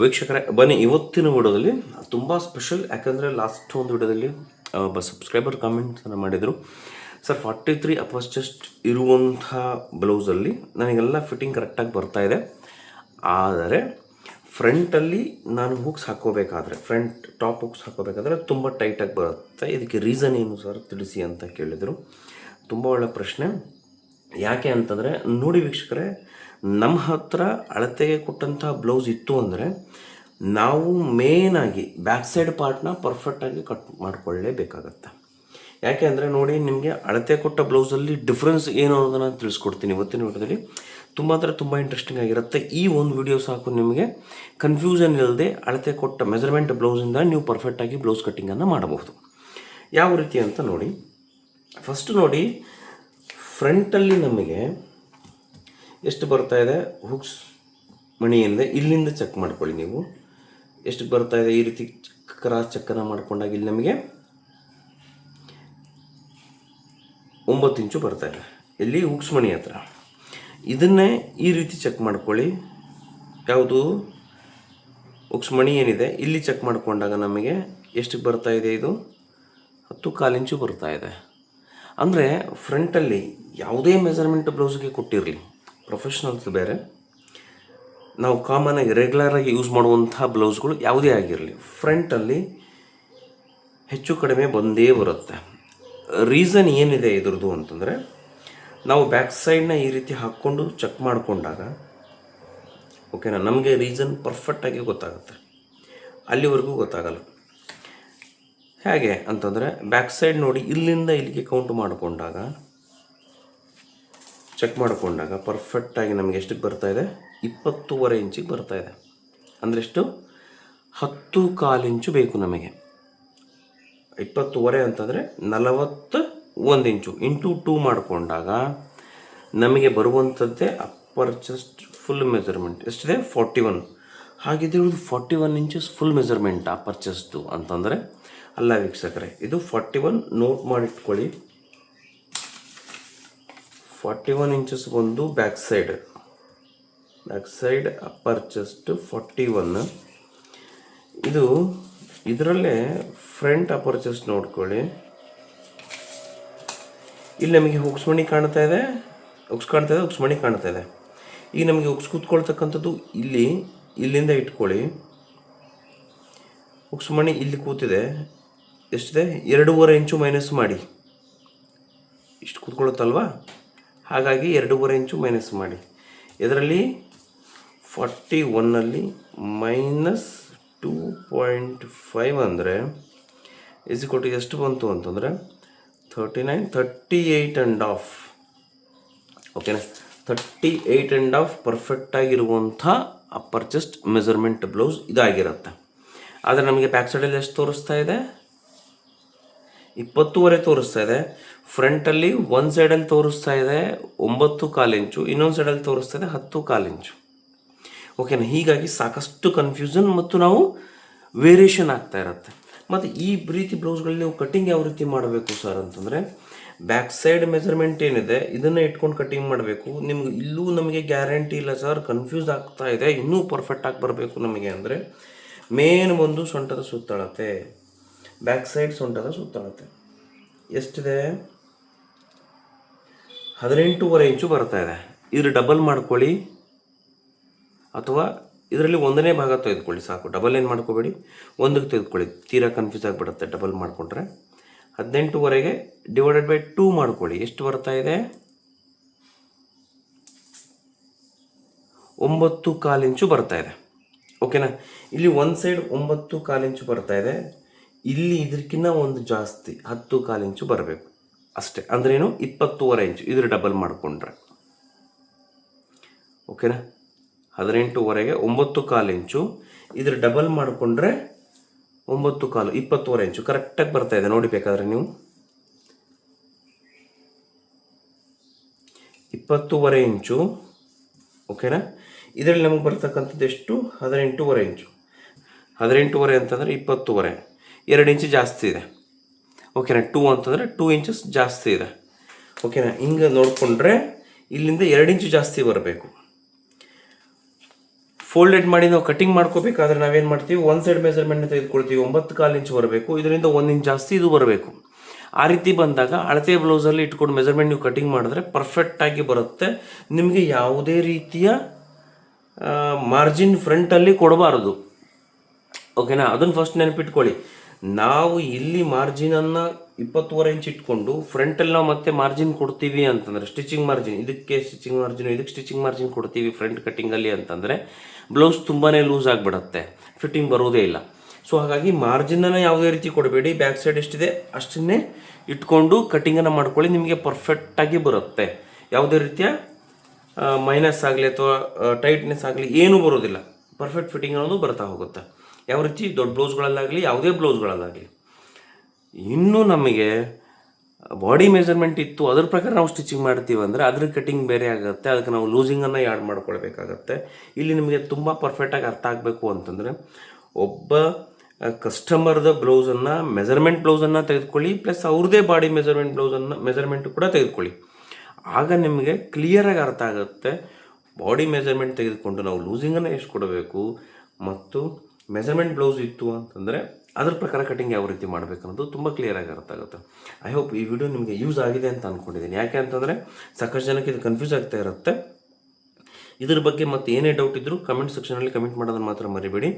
ವೀಕ್ಷಕರೇ, ಬನ್ನಿ ಇವತ್ತಿನ ವಿಡಿಯೋದಲ್ಲಿ ತುಂಬ ಸ್ಪೆಷಲ್ ಯಾಕಂದರೆ ಲಾಸ್ಟ್ ಒಂದು ವಿಡಿಯೋದಲ್ಲಿ ಒಬ್ಬ ಸಬ್ಸ್ಕ್ರೈಬರ್ ಕಾಮೆಂಟ್ಸನ್ನು ಮಾಡಿದರು. ಸರ್ ಫಾರ್ಟಿ ತ್ರೀ ಅಪಸ್ ಜಸ್ಟ್ ಇರುವಂಥ ಬ್ಲೌಸಲ್ಲಿ ನನಗೆಲ್ಲ ಫಿಟ್ಟಿಂಗ್ ಕರೆಕ್ಟಾಗಿ ಬರ್ತಾ ಇದೆ. ಆದರೆ ಫ್ರಂಟಲ್ಲಿ ನಾನು ಹುಕ್ಸ್ ಹಾಕೋಬೇಕಾದ್ರೆ ಫ್ರಂಟ್ ಟಾಪ್ ಹುಕ್ಸ್ ಹಾಕೋಬೇಕಾದ್ರೆ ತುಂಬ ಟೈಟಾಗಿ ಬರುತ್ತೆ. ಇದಕ್ಕೆ ರೀಸನ್ ಏನು ಸರ್ ತಿಳಿಸಿ ಅಂತ ಕೇಳಿದರು. ತುಂಬ ಒಳ್ಳೆ ಪ್ರಶ್ನೆ. ಯಾಕೆ ಅಂತಂದರೆ, ನೋಡಿ ವೀಕ್ಷಕರೇ, ನಮ್ಮ ಹತ್ರ ಅಳತೆಗೆ ಕೊಟ್ಟಂಥ ಬ್ಲೌಸ್ ಇತ್ತು ಅಂದರೆ, ನಾವು ಮೇನಾಗಿ ಬ್ಯಾಕ್ ಸೈಡ್ ಪಾರ್ಟ್ನ ಪರ್ಫೆಕ್ಟಾಗಿ ಕಟ್ ಮಾಡಿಕೊಳ್ಳೇಬೇಕಾಗತ್ತೆ. ಯಾಕೆ ಅಂದರೆ ನೋಡಿ, ನಿಮಗೆ ಅಳತೆ ಕೊಟ್ಟ ಬ್ಲೌಸಲ್ಲಿ ಡಿಫ್ರೆನ್ಸ್ ಏನು ಅನ್ನೋದನ್ನು ತಿಳಿಸ್ಕೊಡ್ತೀನಿ ಇವತ್ತಿನ ವಿಡಿಯೋದಲ್ಲಿ. ತುಂಬ ಅಂದರೆ ತುಂಬ ಇಂಟ್ರೆಸ್ಟಿಂಗ್ ಆಗಿರುತ್ತೆ. ಈ ಒಂದು ವಿಡಿಯೋ ಸಾಕು ನಿಮಗೆ. ಕನ್ಫ್ಯೂಷನ್ ಇಲ್ಲದೆ ಅಳತೆ ಕೊಟ್ಟ ಮೆಜರ್ಮೆಂಟ್ ಬ್ಲೌಸಿಂದ ನೀವು ಪರ್ಫೆಕ್ಟಾಗಿ ಬ್ಲೌಸ್ ಕಟ್ಟಿಂಗನ್ನು ಮಾಡಬಹುದು. ಯಾವ ರೀತಿ ಅಂತ ನೋಡಿ. ಫಸ್ಟ್ ನೋಡಿ ಫ್ರಂಟಲ್ಲಿ ನಮಗೆ ಎಷ್ಟು ಬರ್ತಾ ಇದೆ? ಹುಕ್ಸ್ ಮಣಿಯಿಂದ ಇಲ್ಲಿಂದ ಚೆಕ್ ಮಾಡ್ಕೊಳ್ಳಿ ನೀವು. ಎಷ್ಟು ಬರ್ತಾ ಇದೆ? ಈ ರೀತಿ ಕ್ರಾಸ್ ಚೆಕ್ಕನ್ನು ಮಾಡ್ಕೊಂಡಾಗ ಇಲ್ಲಿ ನಮಗೆ ಒಂಬತ್ತು ಇಂಚು ಬರ್ತಾ ಇದೆ. ಇಲ್ಲಿ ಹುಕ್ಸ್ ಮಣಿ ಹತ್ರ. ಇದನ್ನೇ ಈ ರೀತಿ ಚೆಕ್ ಮಾಡ್ಕೊಳ್ಳಿ. ಯಾವುದು? ಹುಕ್ಸ್ ಮಣಿ ಏನಿದೆ? ಇಲ್ಲಿ ಚೆಕ್ ಮಾಡಿಕೊಂಡಾಗ ನಮಗೆ ಎಷ್ಟು ಬರ್ತಾ ಇದೆ ಇದು? ಹತ್ತು ಕಾಲು ಇಂಚು ಬರ್ತಾ ಇದೆ. ಅಂದರೆ ಫ್ರಂಟಲ್ಲಿ ಯಾವುದೇ ಮೆಜರ್ಮೆಂಟ್ ಬ್ಲೌಸ್ಗೆ ಕೊಟ್ಟಿರಲಿ. ಪ್ರೊಫೆಷ್ನಲ್ಸ್ ಬೇರೆ. ನಾವು ಕಾಮನಾಗಿ ರೆಗ್ಯುಲರಾಗಿ ಯೂಸ್ ಮಾಡುವಂಥ ಬ್ಲೌಸ್ಗಳು ಯಾವುದೇ ಆಗಿರಲಿ. ಫ್ರಂಟಲ್ಲಿ ಹೆಚ್ಚು ಕಡಿಮೆ ಬಂದೇ ಬರುತ್ತೆ. ರೀಸನ್ ಏನಿದೆ ಇದ್ರದ್ದು ಅಂತಂದರೆ, ನಾವು ಬ್ಯಾಕ್ ಸೈಡ್ನ ಈ ರೀತಿ ಹಾಕ್ಕೊಂಡು ಚೆಕ್ ಮಾಡಿಕೊಂಡಾಗ ಓಕೆನಾ ನಮಗೆ ರೀಸನ್ ಪರ್ಫೆಕ್ಟಾಗಿ ಗೊತ್ತಾಗುತ್ತೆ. ಅಲ್ಲಿವರೆಗೂ ಗೊತ್ತಾಗಲ್ಲ. ಹೇಗೆ ಅಂತಂದರೆ ಬ್ಯಾಕ್ ಸೈಡ್ ನೋಡಿ ಇಲ್ಲಿಂದ ಇಲ್ಲಿಗೆ ಕೌಂಟ್ ಮಾಡಿಕೊಂಡಾಗ ಚೆಕ್ ಮಾಡಿಕೊಂಡಾಗ ಪರ್ಫೆಕ್ಟಾಗಿ ನಮಗೆ ಎಷ್ಟಕ್ಕೆ ಬರ್ತಾ ಇದೆ? ಇಪ್ಪತ್ತೂವರೆ ಇಂಚಿಗೆ ಬರ್ತಾ ಇದೆ. ಅಂದರೆ ಎಷ್ಟು? ಹತ್ತು ಕಾಲು ಇಂಚು ಬೇಕು ನಮಗೆ. ಇಪ್ಪತ್ತೂವರೆ ಅಂತಂದರೆ ನಲವತ್ತು ಒಂದು ಇಂಚು ಇಂಟು ಟೂ ಮಾಡಿಕೊಂಡಾಗ ನಮಗೆ ಬರುವಂಥದ್ದೇ ಅಪ್ಪರ್ ಚೆಸ್ಟ್ ಫುಲ್ ಮೆಜರ್ಮೆಂಟ್ ಎಷ್ಟಿದೆ? ಫಾರ್ಟಿ ಒನ್ ಹಾಗಿದ್ರೆ ಇದು forty one inches full measurement chest ಅಂತಂದರೆ, ಅಲ್ಲ ವೀಕ್ಷಕರೇ, ಇದು ಫಾರ್ಟಿ ಒನ್ ನೋಟ್ ಮಾಡಿಟ್ಕೊಳ್ಳಿ ಫಾರ್ಟಿ ಒನ್ ಇಂಚಸ್ ಬಂದು back side back side upper chest forty one ಇದು ಇದರಲ್ಲೇ ಫ್ರಂಟ್ ಅಪ್ಪರ್ ಚೆಸ್ಟ್ ನೋಡ್ಕೊಳ್ಳಿ. ಇಲ್ಲಿ ನಮಗೆ ಹುಕ್ಸ್ ಮಣಿ ಕಾಣ್ತಾ ಇದೆ. ಹುಕ್ಸ್ ಕಾಣ್ತಾ ಇದೆ ಉಕ್ಸ್ಮಣಿ ಮಣಿ ಕಾಣ್ತಾ ಇದೆ. ಈಗ ನಮಗೆ ಹುಕ್ಸ್ ಕೂತ್ಕೊಳ್ತಕ್ಕಂಥದ್ದು ಇಲ್ಲಿ ಇಲ್ಲಿಂದ ಇಟ್ಕೊಳ್ಳಿ. ಉಕ್ಸುಮಣಿ ಇಲ್ಲಿ ಕೂತಿದೆ. ಎಷ್ಟಿದೆ? ಎರಡೂವರೆ ಇಂಚು ಮೈನಸ್ ಮಾಡಿ. ಇಷ್ಟು ಕೂತ್ಕೊಳ್ಳುತ್ತಲ್ವಾ? ಹಾಗಾಗಿ ಎರಡೂವರೆ ಇಂಚು ಮೈನಸ್ ಮಾಡಿ. ಇದರಲ್ಲಿ ಫಾರ್ಟಿ ಒನ್ನಲ್ಲಿ ಮೈನಸ್ ಟೂ ಪಾಯಿಂಟ್ ಫೈವ್ ಅಂದರೆ ಇಸ್ ಕೊಟ್ಟು ಎಷ್ಟು ಬಂತು ಅಂತಂದರೆ thirty nine, thirty eight and half ಓಕೆನಾ ಥರ್ಟಿ ಏಯ್ಟ್ ಆ್ಯಂಡ್ ಆಫ್ ಪರ್ಫೆಕ್ಟಾಗಿರುವಂಥ ಅಪ್ಪರ್ ಚೆಸ್ಟ್ ಮೆಜರ್ಮೆಂಟ್ ಬ್ಲೌಸ್ ಇದಾಗಿರುತ್ತೆ. ಆದರೆ ನಮಗೆ ಬ್ಯಾಕ್ ಸೈಡಲ್ಲಿ ಎಷ್ಟು ತೋರಿಸ್ತಾ ಇದೆ? ಇಪ್ಪತ್ತೂವರೆ ತೋರಿಸ್ತಾ ಇದೆ. ಫ್ರಂಟಲ್ಲಿ ಒಂದು ಸೈಡಲ್ಲಿ ತೋರಿಸ್ತಾ ಇದೆ ಒಂಬತ್ತು ಕಾಲು ಇಂಚು, ಇನ್ನೊಂದು ಸೈಡಲ್ಲಿ ತೋರಿಸ್ತಾ ಇದೆ ಹತ್ತು ಕಾಲು ಇಂಚು. ಓಕೆನಾ ಹೀಗಾಗಿ ಸಾಕಷ್ಟು ಕನ್ಫ್ಯೂಷನ್ ಮತ್ತು ನಾವು ವೇರಿಯೇಷನ್ ಆಗ್ತಾ ಇರುತ್ತೆ. ಮತ್ತು ಈ ರೀತಿ ಬ್ಲೌಸ್ಗಳಲ್ಲಿ ನೀವು ಕಟ್ಟಿಂಗ್ ಯಾವ ರೀತಿ ಮಾಡಬೇಕು ಸರ್ ಅಂತಂದರೆ ಬ್ಯಾಕ್ ಸೈಡ್ ಮೆಜರ್ಮೆಂಟ್ ಏನಿದೆ, ಇದನ್ನು ಇಟ್ಕೊಂಡು ಕಟಿಂಗ್ ಮಾಡಬೇಕು. ನಿಮ್ಗೆ ಇಲ್ಲೂ ನಮಗೆ ಗ್ಯಾರಂಟಿ ಇಲ್ಲ ಸರ್ ಕನ್ಫ್ಯೂಸ್ ಆಗ್ತಾ ಇದೆ. ಇನ್ನೂ ಪರ್ಫೆಕ್ಟಾಗಿ ಬರಬೇಕು ನಮಗೆ ಅಂದರೆ ಮೇನ್ ಒಂದು ಸೊಂಟದ ಸುತ್ತಳತೆ. ಬ್ಯಾಕ್ ಸೈಡ್ ಸೊಂಟದ ಸುತ್ತಳತೆ. ಎಷ್ಟಿದೆ? ಹದಿನೆಂಟೂವರೆ ಇಂಚು ಬರ್ತಾ ಇದೆ. ಇದ್ರ ಡಬಲ್ ಮಾಡ್ಕೊಳ್ಳಿ. ಅಥವಾ ಇದರಲ್ಲಿ ಒಂದನೇ ಭಾಗ ತೆಗೆದುಕೊಳ್ಳಿ ಸಾಕು. ಡಬಲ್ ಏನು ಮಾಡ್ಕೋಬೇಡಿ? ಒಂದಕ್ಕೆ ತೆಗೆದುಕೊಳ್ಳಿ. ತೀರಾ ಕನ್ಫ್ಯೂಸ್ ಆಗಿಬಿಡುತ್ತೆ. ಡಬಲ್ ಮಾಡಿಕೊಂಡ್ರೆ. ಹದಿನೆಂಟುವರೆಗೆ ಡಿವೈಡೆಡ್ ಬೈ ಟೂ ಮಾಡ್ಕೊಳ್ಳಿ. ಎಷ್ಟು ಬರ್ತಾ ಇದೆ? ಒಂಬತ್ತು ಕಾಲು ಇಂಚು ಬರ್ತಾ ಇದೆ. ಓಕೆನಾ ಇಲ್ಲಿ ಒಂದು ಸೈಡ್ ಒಂಬತ್ತು ಕಾಲು ಇಂಚು ಬರ್ತಾ ಇದೆ. ಇಲ್ಲಿ ಇದಕ್ಕಿಂತ ಒಂದು ಜಾಸ್ತಿ ಹತ್ತು ಕಾಲು ಇಂಚು ಬರಬೇಕು. ಅಷ್ಟೇ. ಅಂದ್ರೇನು ಇಪ್ಪತ್ತೂವರೆ ಇಂಚು. ಇದ್ರ ಡಬಲ್ ಮಾಡಿಕೊಂಡ್ರೆ. ಓಕೆನಾ ಹದಿನೆಂಟುವರೆಗೆ ಒಂಬತ್ತು ಕಾಲು ಇಂಚು. ಇದ್ರ ಡಬಲ್ ಮಾಡಿಕೊಂಡ್ರೆ ಒಂಬತ್ತು ಕಾಲು, ಇಪ್ಪತ್ತೂವರೆ ಇಂಚು. ಕರೆಕ್ಟಾಗಿ ಬರ್ತಾ ಇದೆ. ನೋಡಿ ಬೇಕಾದ್ರೆ ನೀವು. ಇಪ್ಪತ್ತೂವರೆ ಇಂಚು. ಓಕೆನಾ ಇದರಲ್ಲಿ ನಮಗೆ ಬರ್ತಕ್ಕಂಥದ್ದು ಎಷ್ಟು? ಹದಿನೆಂಟೂವರೆ ಇಂಚು. ಹದಿನೆಂಟೂವರೆ ಅಂತಂದರೆ ಇಪ್ಪತ್ತೂವರೆ. ಎರಡು ಇಂಚು ಜಾಸ್ತಿ ಇದೆ. ಓಕೆನಾ ಟೂ ಅಂತಂದರೆ ಟೂ ಇಂಚಸ್ ಜಾಸ್ತಿ ಇದೆ. ಓಕೆನಾ ಹಿಂಗೆ ನೋಡಿಕೊಂಡ್ರೆ ಇಲ್ಲಿಂದ ಎರಡು ಇಂಚು ಜಾಸ್ತಿ ಬರಬೇಕು. ಫೋಲ್ಡೆಡ್ ಮಾಡಿ ನಾವು ಕಟಿಂಗ್ ಮಾಡ್ಕೋಬೇಕಾದ್ರೆ ನಾವೇನು ಮಾಡ್ತೀವಿ? ಒಂದು ಸೈಡ್ ಮೆಜರ್ಮೆಂಟ್ನ ತೆಗೆದುಕೊಳ್ತೀವಿ. ಒಂಬತ್ತು ಕಾಲು ಇಂಚ್ ಬರಬೇಕು. ಇದರಿಂದ ಒಂದು ಇಂಚ್ ಜಾಸ್ತಿ ಇದು ಬರಬೇಕು. ಆ ರೀತಿ ಬಂದಾಗ ಅಳತೆ ಬ್ಲೌಸಲ್ಲಿ ಇಟ್ಕೊಂಡು ಮೆಜರ್ಮೆಂಟ್ ನೀವು ಕಟಿಂಗ್ ಮಾಡಿದ್ರೆ ಪರ್ಫೆಕ್ಟಾಗಿ ಬರುತ್ತೆ. ನಿಮಗೆ ಯಾವುದೇ ರೀತಿಯ ಮಾರ್ಜಿನ್ ಫ್ರಂಟಲ್ಲಿ ಕೊಡಬಾರದು. ಓಕೆನಾ ಅದನ್ನು ಫಸ್ಟ್ ನೆನಪಿಟ್ಕೊಳ್ಳಿ. ನಾವು ಇಲ್ಲಿ ಮಾರ್ಜಿನನ್ನು ಇಪ್ಪತ್ತೂವರೆ ಇಂಚ್ ಇಟ್ಕೊಂಡು ಫ್ರಂಟಲ್ಲಿ ನಾವು ಮತ್ತೆ ಮಾರ್ಜಿನ್ ಕೊಡ್ತೀವಿ ಅಂತಂದರೆ ಸ್ಟಿಚಿಂಗ್ ಮಾರ್ಜಿನ್ ಇದಕ್ಕೆ ಸ್ಟಿಚಿಂಗ್ ಮಾರ್ಜಿನ್ ಇದಕ್ಕೆ ಸ್ಟಿಚಿಂಗ್ ಮಾರ್ಜಿನ್ ಕೊಡ್ತೀವಿ ಫ್ರಂಟ್ ಕಟ್ಟಿಂಗಲ್ಲಿ ಅಂತಂದರೆ ಬ್ಲೌಸ್ ತುಂಬಾ ಲೂಸ್ ಆಗಿಬಿಡುತ್ತೆ. ಫಿಟ್ಟಿಂಗ್ ಬರೋದೇ ಇಲ್ಲ. ಸೊ ಹಾಗಾಗಿ ಮಾರ್ಜಿನನ್ನು ಯಾವುದೇ ರೀತಿ ಕೊಡಬೇಡಿ. ಬ್ಯಾಕ್ ಸೈಡ್ ಎಷ್ಟಿದೆ? ಅಷ್ಟನ್ನೇ ಇಟ್ಕೊಂಡು ಕಟ್ಟಿಂಗನ್ನು ಮಾಡ್ಕೊಳ್ಳಿ, ನಿಮಗೆ ಪರ್ಫೆಕ್ಟಾಗಿ ಬರುತ್ತೆ. ಯಾವುದೇ ರೀತಿಯ ಮೈನಸ್ ಆಗಲಿ ಅಥವಾ ಟೈಟ್ನೆಸ್ ಆಗಲಿ ಏನೂ ಬರೋದಿಲ್ಲ ಪರ್ಫೆಕ್ಟ್ ಫಿಟ್ಟಿಂಗ್ ಅನ್ನೋದು ಬರ್ತಾ ಹೋಗುತ್ತೆ. ಯಾವ ರೀತಿ ದೊಡ್ಡ ಬ್ಲೌಸ್ಗಳಲ್ಲಾಗಲಿ, ಯಾವುದೇ ಬ್ಲೌಸ್ಗಳಲ್ಲಾಗಲಿ. ಇನ್ನೂ ನಮಗೆ ಬಾಡಿ ಮೆಜರ್ಮೆಂಟ್ ಇತ್ತು, ಅದ್ರ ಪ್ರಕಾರ ನಾವು ಸ್ಟಿಚಿಂಗ್ ಮಾಡ್ತೀವಿ ಅಂದರೆ ಅದ್ರ ಕಟಿಂಗ್ ಬೇರೆ ಆಗುತ್ತೆ, ಅದಕ್ಕೆ ನಾವು ಲೂಸಿಂಗನ್ನು ಯಾಡ್ ಮಾಡ್ಕೊಳ್ಬೇಕಾಗತ್ತೆ. ಇಲ್ಲಿ ನಿಮಗೆ ತುಂಬ ಪರ್ಫೆಕ್ಟಾಗಿ ಅರ್ಥ ಆಗಬೇಕು ಅಂತಂದರೆ, ಒಬ್ಬ ಕಸ್ಟಮರ್ದ ಬ್ಲೌಸನ್ನು ಮೆಜರ್ಮೆಂಟ್ ಬ್ಲೌಸನ್ನು ತೆಗೆದುಕೊಳ್ಳಿ ಪ್ಲಸ್ ಅವ್ರದ್ದೇ ಬಾಡಿ ಮೆಜರ್ಮೆಂಟ್ ಬ್ಲೌಸನ್ನು ಮೆಜರ್ಮೆಂಟ್ ಕೂಡ ತೆಗೆದುಕೊಳ್ಳಿ. ಆಗ ನಿಮಗೆ ಕ್ಲಿಯರಾಗಿ ಅರ್ಥ ಆಗುತ್ತೆ ಬಾಡಿ ಮೆಜರ್ಮೆಂಟ್ ತೆಗೆದುಕೊಂಡು ನಾವು ಲೂಸಿಂಗನ್ನು ಎಷ್ಟು ಕೊಡಬೇಕು, ಮತ್ತು ಮೆಜರ್ಮೆಂಟ್ ಬ್ಲೌಸ್ ಇತ್ತು ಅಂತಂದರೆ ಅದ್ರ ಪ್ರಕಾರ ಕಟಿಂಗ್ ಯಾವ ರೀತಿ ಮಾಡಬೇಕು ಅನ್ನೋದು ತುಂಬ ಕ್ಲಿಯರಾಗಿ ಅರ್ಥ ಆಗುತ್ತೆ. ಐ ಹೋಪ್ ಈ ವಿಡಿಯೋ ನಿಮಗೆ ಯೂಸ್ ಆಗಿದೆ ಅಂತ ಅಂದ್ಕೊಂಡಿದ್ದೀನಿ ಯಾಕೆ ಅಂತಂದರೆ ಸಾಕಷ್ಟು ಜನಕ್ಕೆ ಇದು ಕನ್ಫ್ಯೂಸ್ ಆಗ್ತಾ ಇರುತ್ತೆ. ಇದ್ರ ಬಗ್ಗೆ ಮತ್ತೆ ಏನೇ ಡೌಟ್ ಇದ್ದರೂ ಕಮೆಂಟ್ ಸೆಕ್ಷನಲ್ಲಿ ಕಮೆಂಟ್ ಮಾಡೋದನ್ನು ಮಾತ್ರ ಮರಿಬೇಡಿ.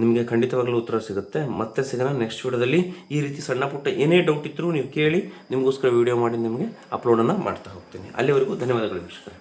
ನಿಮಗೆ ಖಂಡಿತವಾಗಲೂ ಉತ್ತರ ಸಿಗುತ್ತೆ. ಮತ್ತೆ ಸಿಗೋಣ ನೆಕ್ಸ್ಟ್ ವಿಡಿಯೋದಲ್ಲಿ ಈ ರೀತಿ ಸಣ್ಣ ಪುಟ್ಟ ಏನೇ ಡೌಟ್ ಇದ್ದರೂ ನೀವು ಕೇಳಿ, ನಿಮಗೋಸ್ಕರ ವೀಡಿಯೋ ಮಾಡಿ ನಿಮಗೆ ಅಪ್ಲೋಡನ್ನು ಮಾಡ್ತಾ ಹೋಗ್ತೀನಿ. ಅಲ್ಲಿವರೆಗೂ ಧನ್ಯವಾದಗಳು ವೀಕ್ಷಕರೇ.